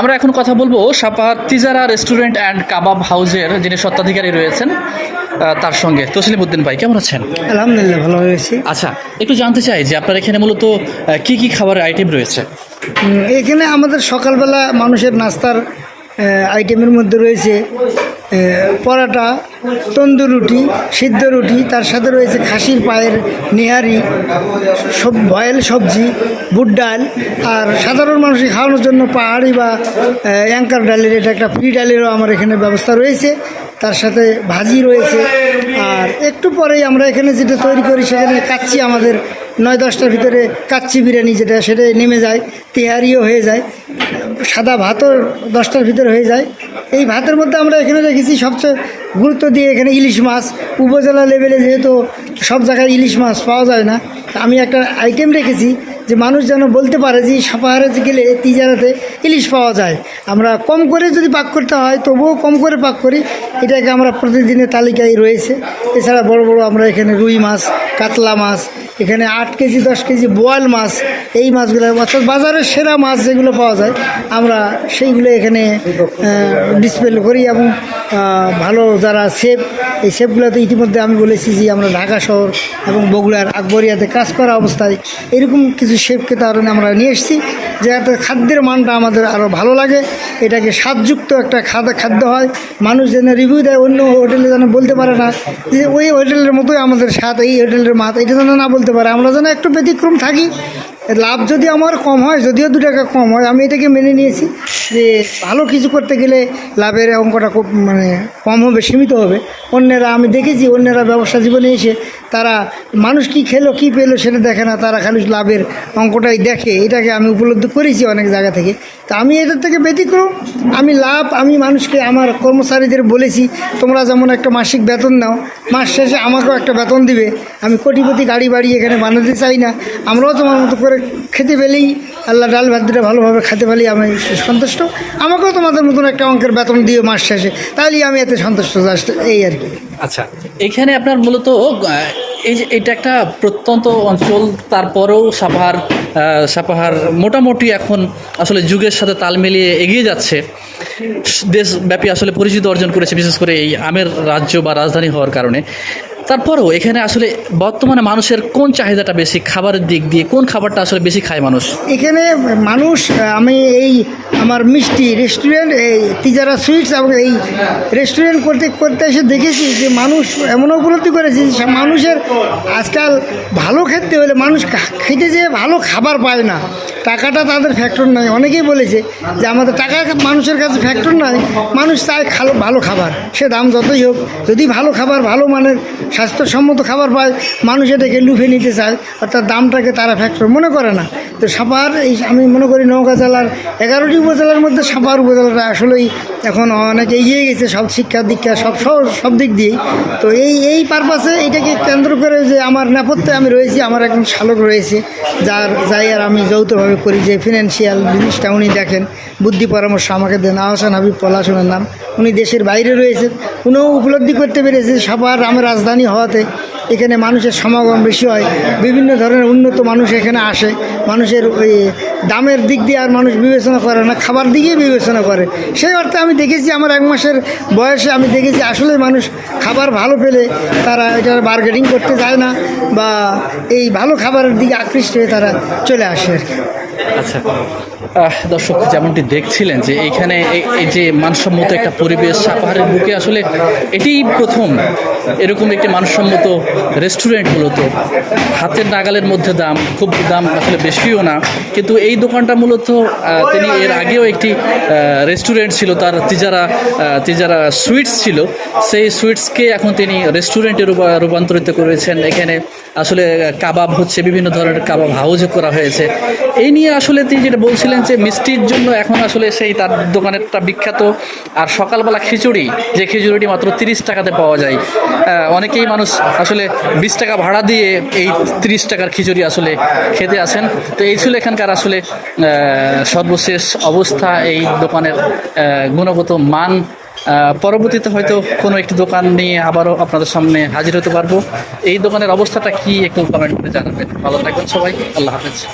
আমরা এখন কথা বলব সাপা তিজারা রেস্টুরেন্ট অ্যান্ড কাবাব হাউজের যিনি সত্ত্বাধিকারী রয়েছেন তার সঙ্গে। তসলিম উদ্দিন ভাই কেমন আছেন? আলহামদুলিল্লাহ ভালো হয়েছি আচ্ছা একটু জানতে চাই যে আপনার এখানে মূলত কি কি খাবারের আইটেম রয়েছে? এখানে আমাদের সকালবেলা মানুষের নাস্তার আইটেমের মধ্যে রয়েছে পরাটা, তন্দুর রুটি, সিদ্ধ রুটি, তার সাথে রয়েছে খাসির পায়ের নেহারি, সব বয়েল সবজি, বুট ডাল। আর সাধারণ মানুষকে খাওয়ানোর জন্য পাহাড়ি বা অ্যাঙ্কার ডালের এটা একটা ফ্রি ডালেরও আমার এখানে ব্যবস্থা রয়েছে। তার সাথে ভাজি রয়েছে। আর একটু পরেই আমরা এখানে যেটা তৈরি করি, সেখানে কাচ্চি আমাদের নয় দশটার ভিতরে কাচ্চি বিরিয়ানি যেটা, সেটা নেমে যায়, তেহারিও হয়ে যায়, সাদা ভাতও দশটার ভিতরে হয়ে যায়। এই ভাতের মধ্যে আমরা এখানে রেখেছি সবচেয়ে গুরুত্ব দিয়ে এখানে ইলিশ মাছ। উপজেলা লেভেলে যেহেতু সব জায়গায় ইলিশ মাছ পাওয়া যায় না, আমি একটা আইটেম রেখেছি যে মানুষ যেন বলতে পারে যে সাপাহারে গেলে তিজারাতে ইলিশ পাওয়া যায়। আমরা কম করে যদি পাক করতে হয়, তবুও কম করে পাক করি। এটাকে আমরা প্রতিদিনের তালিকায় রয়েছে। এছাড়া বড় বড় আমরা এখানে রুই মাছ, কাতলা মাছ এখানে আট কেজি, দশ কেজি বোয়াল মাছ, এই মাছগুলো অর্থাৎ বাজারের সেরা মাছ যেগুলো পাওয়া যায়, আমরা সেইগুলো এখানে ডিসপ্লে করি এবং ভালো যারা সেফ এই সেফগুলোতে ইতিমধ্যে আমি বলেছি যে আমরা ঢাকা শহর এবং বগুড়ার আকবরিয়াতে কাজ করা অবস্থায় এরকম কিছু শেফকে কারণে আমরা নিয়ে এসেছি, যাতে খাদ্যের মানটা আমাদের আরও ভালো লাগে, এটাকে স্বাদযুক্ত একটা খাদ্য খাদ্য হয়। মানুষ যেন রিভিউ দেয়, অন্য হোটেলে যেন বলতে পারে না যে ওই হোটেলের মতোই আমাদের স্বাদ, এই হোটেলের মাত, এটা যেন না বলতে পারে। আমরা যেন একটু ব্যতিক্রম থাকি। লাভ যদি আমার কম হয়, যদিও দু টাকা কম হয়, আমি এটাকে মেনে নিয়েছি যে ভালো কিছু করতে গেলে লাভের অঙ্কটা খুব মানে কম হবে, সীমিত হবে। অন্যেরা, আমি দেখেছি অন্যেরা ব্যবসা জীবনে এসে তারা মানুষ কি খেলো, কি পেল সেটা দেখে না, তারা খালি লাভের অঙ্কটাই দেখে। এটাকে আমি উপলব্ধি করেছি অনেক জায়গা থেকে। তা আমি এটার থেকে ব্যতিক্রম। আমি লাভ, আমি মানুষকে, আমার কর্মচারীদের বলেছি, তোমরা যেমন একটা মাসিক বেতন নাও, মাস শেষে আমাকেও একটা বেতন দিবে। আমি কোটিপতি গাড়ি বাড়ি এখানে বানাতে চাই না। আমরাও তোমার মতো করে খেতে পেলেই আল্লাহ ডাল ভাত দুটো ভালোভাবে খেতে পেলেই আমি সন্তুষ্ট। আমাকেও তোমাদের মতন একটা অঙ্কের বেতন দিয়ে মাস শেষে। তাহলেই আমি এতে সন্তুষ্ট, জাস্ট এই আর কি। আচ্ছা এখানে আপনার মূলত এই যে এটা একটা প্রত্যন্ত অঞ্চল, তারপরেও সাপাহার সাপাহার মোটামুটি এখন আসলে যুগের সাথে তাল মিলিয়ে এগিয়ে যাচ্ছে। দেশব্যাপী আসলে পরিচিতি অর্জন করেছে, বিশেষ করে এই আমের রাজ্য বা রাজধানী হওয়ার কারণে। তারপরেও এখানে আসলে বর্তমানে মানুষের কোন চাহিদাটা বেশি? খাবারের দিক দিয়ে কোন খাবারটা আসলে বেশি খায় মানুষ? এখানে মানুষ, আমি এই আমার মিষ্টি রেস্টুরেন্ট এই তিজারা সুইটস এবং এই রেস্টুরেন্ট করতে করতে এসে দেখেছি যে মানুষ এমন উপলব্ধি করেছি যে মানুষের আজকাল ভালো খেতে হলে মানুষ খেতে যেয়ে ভালো খাবার পায় না। টাকাটা তাদের ফ্যাক্টর নয় অনেকেই বলেছে যে আমাদের টাকা মানুষের কাছে ফ্যাক্টর নয় মানুষ চায় খালো ভালো খাবার। সে দাম যতই হোক, যদি ভালো খাবার, ভালো মানের, স্বাস্থ্যসম্মত খাবার পায়, মানুষ এটাকে লুফে নিতে চায়, অর্থাৎ দামটাকে তারা ফ্যাক্টর মনে করে না। তো সাপার এই আমি মনে করি নৌকা জেলার এগারোটি উপজেলার মধ্যে সাপার উপজেলাটা আসলেই এখন অনেক এগিয়ে গেছে, সব শিক্ষা দীক্ষা, সব সব দিক দিয়েই। তো এই এই পারপাসে এটাকে কেন্দ্র করে যে আমার নেপথ্যে আমি রয়েছি, আমার একজন শালক রয়েছে, যার যাই আর আমি যৌথভাবে করি যে ফিনান্সিয়াল জিনিসটা উনি দেখেন, বুদ্ধি পরামর্শ আমাকে দেন। আহসান হাবিব পলাশনের নাম। উনি দেশের বাইরে রয়েছেন। উনিও উপলব্ধি করতে পেরেছে। সবার আমার রাজধানী হওয়াতে এখানে মানুষের সমাগম বেশি হয়। বিভিন্ন ধরনের উন্নত মানুষ এখানে আসে। মানুষের ওই দামের দিক দিয়ে আর মানুষ বিবেচনা করে না, খাবার দিকেই বিবেচনা করে। সেই অর্থে আমি দেখেছি আমার এক মাসের বয়সে আমি দেখেছি আসলে মানুষ খাবার ভালো পেলে তারা এটা বার্গেটিং করতে যায় না বা এই ভালো খাবারের দিকে আকৃষ্ট হয়ে তারা চলে আসে আর কি। আচ্ছা। দর্শক, যেমনটি দেখছিলেন যে এইখানে এই- যে মানসম্মত একটা পরিবেশ সাপাহারের বুকে, আসলে এটিই প্রথম এরকম একটি মানসম্মত রেস্টুরেন্ট মূলত। হাতের নাগালের মধ্যে দাম, খুব দাম আসলে বেশিও না, কিন্তু এই দোকানটা মূলত তিনি এর আগেও একটি রেস্টুরেন্ট ছিল, তার তিজারা তিজারা সুইটস ছিল। সেই সুইটসকে এখন তিনি রেস্টুরেন্টে রূপান্তরিত করেছেন। এখানে আসলে কাবাব হচ্ছে বিভিন্ন ধরনের কাবাব হাউজ করা হয়েছে। এই নিয়ে আসলে তিনি যেটা বলছিলেন যে, মিষ্টির জন্য এখন আসলে সেই তার দোকানেরটা বিখ্যাত। আর সকালবেলা খিচুড়ি, যে খিচুড়িটি মাত্র তিরিশ টাকাতে পাওয়া যায়। অনেকেই মানুষ আসলে বিশ টাকা ভাড়া দিয়ে এই তিরিশ টাকার খিচুড়ি আসলে খেতে আসেন। তো এই ছিল এখানকার আসলে সর্বশেষ অবস্থা। এই দোকানের গুণগত মান পরবর্তীতে হয়তো কোনো একটি দোকান নিয়ে আবারও আপনাদের সামনে হাজির হতে পারব। এই দোকানের অবস্থাটা কি একটু কমেন্ট করে জানাবেন। ভালো থাকবেন সবাই। আল্লাহ হাফেজ।